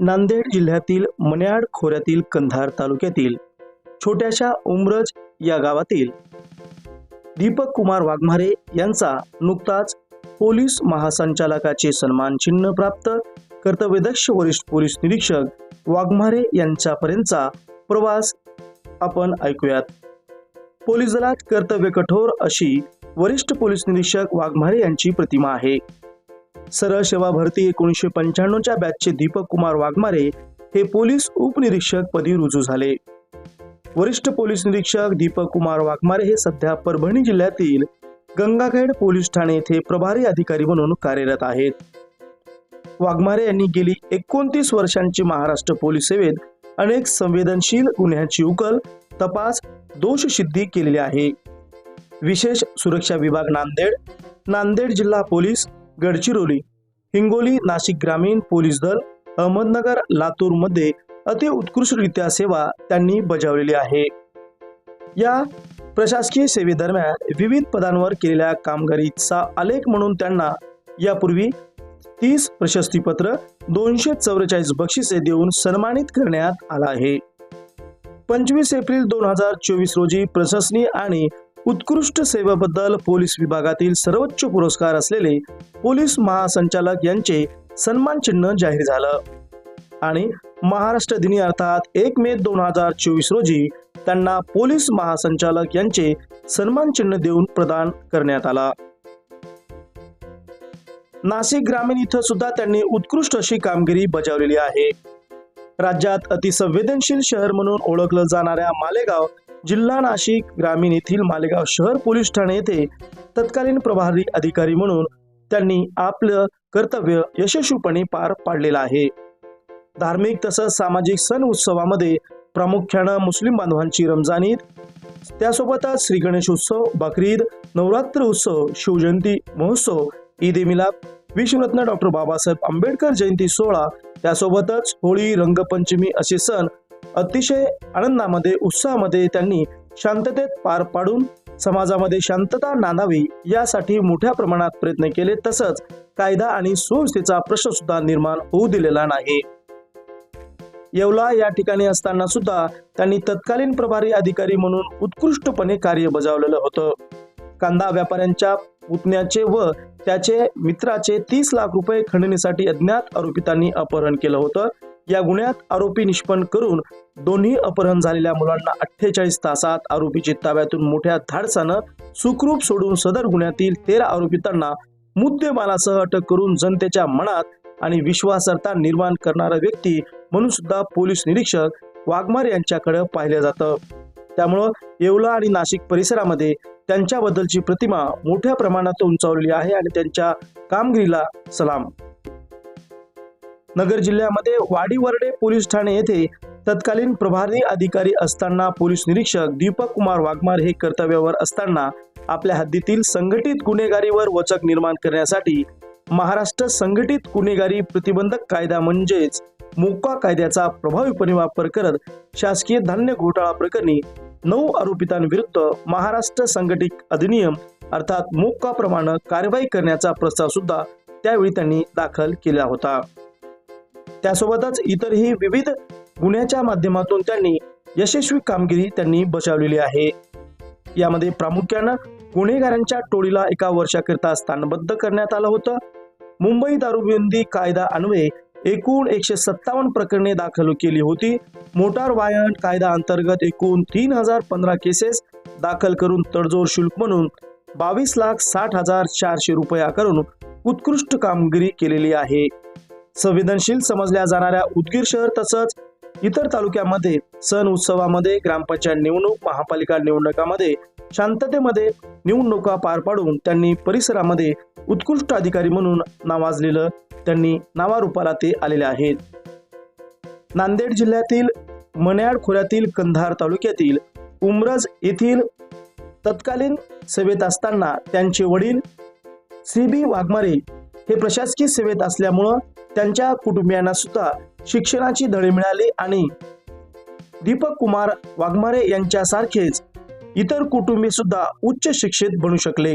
नांदेड जिल्ह्यातील मन्याड खोऱ्यातील कंधार तालुक्यातील छोट्याशा उमरज या गावातील दीपक कुमार वाघमारे यांचा नुकताच पोलीस महासंचालकाचे सन्मान चिन्ह प्राप्त कर्तव्यदक्ष वरिष्ठ पोलीस निरीक्षक वाघमारे यांच्यापर्यंतचा प्रवास आपण ऐकूयात. पोलीस दलात कर्तव्य कठोर अशी वरिष्ठ पोलीस निरीक्षक वाघमारे यांची प्रतिमा आहे. सरळ सेवा भरती एकोणीसशे पंच्याण्णवच्या बॅचचे दीपक कुमार वाघमारे हे पोलीस उपनिरीक्षक पदी रुजू झाले. वरिष्ठ पोलीस निरीक्षक दीपक कुमार वाघमारे हे सध्या परभणी जिल्ह्यातील गंगाखेड पोलीस ठाणे येथे प्रभारी अधिकारी म्हणून कार्यरत आहेत. वाघमारे यांनी गेली एकोणतीस वर्षांची महाराष्ट्र पोलीस सेवेत अनेक संवेदनशील गुन्ह्यांची उकल तपास दोष सिद्धी केलेली आहे. विशेष सुरक्षा विभाग नांदेड नांदेड जिल्हा पोलीस गडचिरोली हिंगोली नाशिक ग्रामीण पोलीस दल अहमदनगर लातूरमध्ये अति उत्कृष्टरित्या सेवा त्यांनी बजावलेली आहे. या प्रशासकीय सेवेदरम्यान विविध पदांवर केलेल्या कामगिरीचा आलेख म्हणून त्यांना यापूर्वी तीस प्रशस्तीपत्र दोनशे चौवेचाळीस बक्षिसे देऊन सन्मानित करण्यात आला आहे. पंचवीस एप्रिल दोन हजार चोवीस रोजी प्रशासनीय आणि उत्कृष्ट सेवेबद्दल पोलीस विभागातील सर्वोच्च पुरस्कार असलेले पोलीस महासंचालक यांचे सन्मान चिन्ह जाहीर झालं. आणि महाराष्ट्र दिनी अर्थात एक मे दोन हजार चोवीस रोजी त्यांना पोलीस महासंचालक यांचे सन्मान चिन्ह देऊन प्रदान करण्यात आला. नाशिक ग्रामीण इथं सुद्धा त्यांनी उत्कृष्ट अशी कामगिरी बजावलेली आहे. राज्यात अतिसंवेदनशील शहर म्हणून ओळखलं जाणाऱ्या मालेगाव जिल्हा नाशिक ग्रामीण येथील मालेगाव शहर पोलीस ठाणे येथे तत्कालीन प्रभारी अधिकारी म्हणून त्यांनी आपलं कर्तव्य यशस्वीपणे पार पाडलेलं आहे. धार्मिक तसंच सामाजिक सण उत्सवामध्ये प्रामुख्यानं मुस्लिम बांधवांची रमजान ईद त्यासोबतच श्री गणेश उत्सव बकरीद नवरात्र उत्सव शिवजयंती महोत्सव ईद ए मिलाद विश्वरत्न डॉक्टर बाबासाहेब आंबेडकर जयंती सोहळा त्यासोबतच होळी रंगपंचमी असे सण अतिशय आनंदामध्ये उत्साहामध्ये त्यांनी शांततेत पार पाडून समाजामध्ये शांतता नांदावी यासाठी मोठ्या प्रमाणात प्रयत्न केले. तसंच कायदा आणि सुव्यवस्थेचा प्रश्न सुद्धा निर्माण होऊ दिलेला नाही. येवला या ठिकाणी असताना सुद्धा त्यांनी तत्कालीन प्रभारी अधिकारी म्हणून उत्कृष्टपणे कार्य बजावलेलं होतं. कांदा व्यापाऱ्यांच्या पुतण्याचे व त्याचे मित्राचे तीस लाख रुपये खंडणीसाठी अज्ञात आरोपितांनी अपहरण केलं होतं. या गुन्ह्यात आरोपी निष्पन्न करून दोन्ही अपहरण झालेल्या मुलांना अठ्ठेचाळीस तासात आरोपीच्या ताब्यातून मोठ्या धाडसानं सुखरूप सोडून सदर गुन्ह्यातील तेरा आरोपितांना मुद्देमालासह अटक करून जनतेच्या मनात आणि विश्वासार्हता निर्माण करणारा व्यक्ती म्हणून सुद्धा पोलीस निरीक्षक वाघमार यांच्याकडे पाहिलं जातं. त्यामुळं येवला आणि नाशिक परिसरामध्ये त्यांच्याबद्दलची प्रतिमा मोठ्या प्रमाणात उंचावलेली आहे आणि त्यांच्या कामगिरीला सलाम. नगर जिल्ह्यामध्ये वाडीवर्डे पोलीस ठाणे येथे तत्कालीन प्रभारी अधिकारी असताना पोलीस निरीक्षक दीपक कुमार वाघमार हे कर्तव्यावर असताना आपल्या हद्दीतील संघटित गुन्हेगारीवर वचक निर्माण करण्यासाठी महाराष्ट्र संघटित गुन्हेगारी प्रतिबंधक कायदा म्हणजेच मोका कायद्याचा प्रभावीपणे वापर करत शासकीय धान्य घोटाळा प्रकरणी नऊ आरोपितांविरुद्ध महाराष्ट्र संघटित अधिनियम अर्थात मोक्काप्रमाणे कारवाई करण्याचा प्रस्ताव सुद्धा त्यावेळी त्यांनी दाखल केला होता. त्यासोबतच इतरही विविध गुन्ह्याच्या माध्यमातून त्यांनी यशस्वी कामगिरी त्यांनी बजावलेली आहे. यामध्ये प्रामुख्यानं गुन्हेगारांच्या टोळीला एका वर्षाकरिता स्थानबद्ध करण्यात आलं होतं. मुंबई दारूबंदी कायदा अन्वये एकूण एकशे सत्तावन्न प्रकरणे दाखल केली होती. मोटार वाहन कायदा अंतर्गत एकूण तीन हजार पंधरा केसेस दाखल करून तडजोड शुल्क म्हणून बावीस लाख साठ हजार चारशे रुपया करून उत्कृष्ट कामगिरी केलेली आहे. संवेदनशील समजल्या जाणाऱ्या उदगीर शहर तसंच इतर तालुक्यामध्ये सण उत्सवामध्ये ग्रामपंचायत निवडणूक महापालिका निवडणुकामध्ये शांततेमध्ये निवडणुका पार पाडून त्यांनी परिसरामध्ये उत्कृष्ट अधिकारी म्हणून नावाजलेलं त्यांनी नावारूपाला ते आलेले आहेत. नांदेड जिल्ह्यातील मन्याड खोऱ्यातील कंधार तालुक्यातील उमरज येथील तत्कालीन सेवेत असताना त्यांचे वडील सी बी वाघमारे हे प्रशासकीय सेवेत असल्यामुळं त्यांच्या कुटुंबियांना सुद्धा शिक्षणाची धडे मिळाली आणि दीपक कुमार वाघमारे यांच्यासारखेच इतर कुटुंबी सुद्धा उच्च शिक्षित बनू शकले.